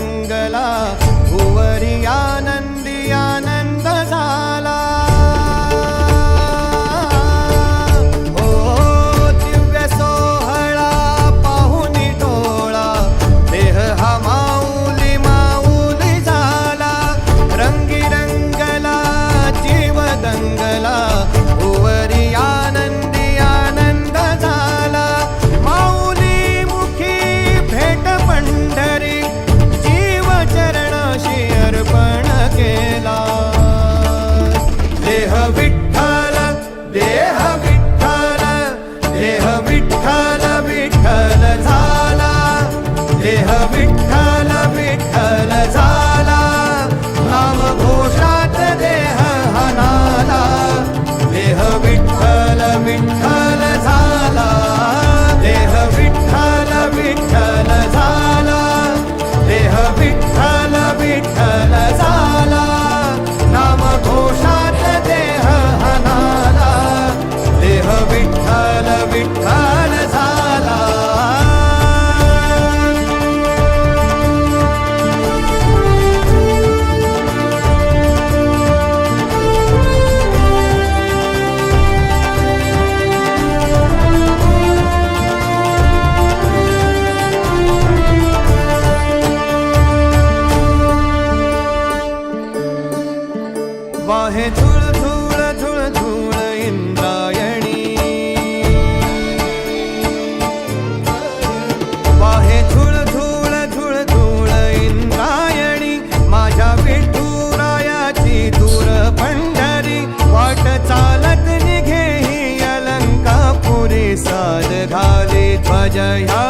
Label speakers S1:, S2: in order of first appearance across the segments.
S1: मंगला भुवरी आनंद विठ्ठल विठ्ठल झाला. नाम देह हनाला. देह विठ्ठल विठ्ठल झाला. देह विठ्ठल विठ्ठल झाला. देह विठ्ठल विठ्ठल झाला. नाम देह हनाला. देह विठ्ठल विठ्ठल वाहे धूळ धूळ धूळ झुळ इंद्रायणी. वाहे धूळ धूळ धूळ धूळ इंद्रायणी. माझ्या विठुरायाची दूर पंढरी. वाट चालत निघे ही अलंकापुरी. साध ध्वज ध्वजया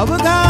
S1: அவதான்